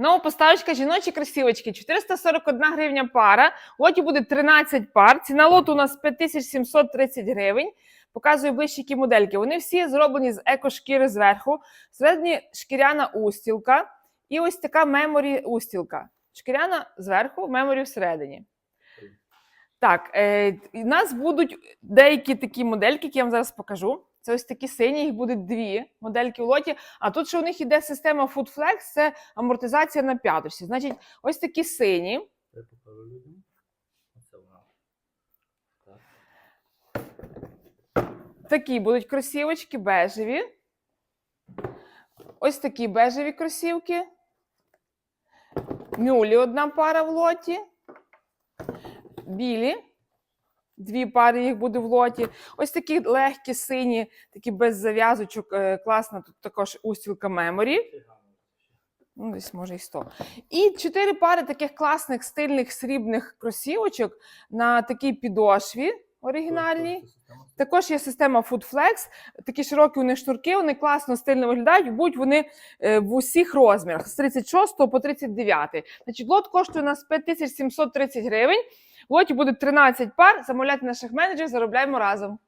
Нова поставочка жіночі красивочки 441 гривня пара. В лоті буде 13 пар. Ціна лоту у нас 5730 гривень. Показую ближче які модельки. Вони всі зроблені з екошкіри зверху. Всередині шкіряна устілка і ось така меморі устілка. Шкіряна зверху, меморі всередині. Так, е, в нас будуть деякі такі модельки, які я вам зараз покажу. Це ось такі сині, їх буде дві модельки в лоті. А тут ще у них іде система FoodFlex, це амортизація на п'яточці. Значить, ось такі сині. Такі будуть кросівочки бежеві. Ось такі бежеві кросівки. Мюлі одна пара в лоті. Білі. Дві пари їх буде в лоті. Ось такі легкі, сині, такі без зав'язочок. е, Класна тут також устілка меморі. Ну, десь може і 100. І чотири пари таких класних стильних срібних кросівочок на такій підошві оригінальній. Також є система FoodFlex, такі широкі у них шнурки, вони класно стильно виглядають, будуть вони е, в усіх розмірах з 36 по 39. Значить, лот коштує нас 5730 гривень. В лоті буде 13 пар. Замовляйте наших менеджерів, заробляємо разом.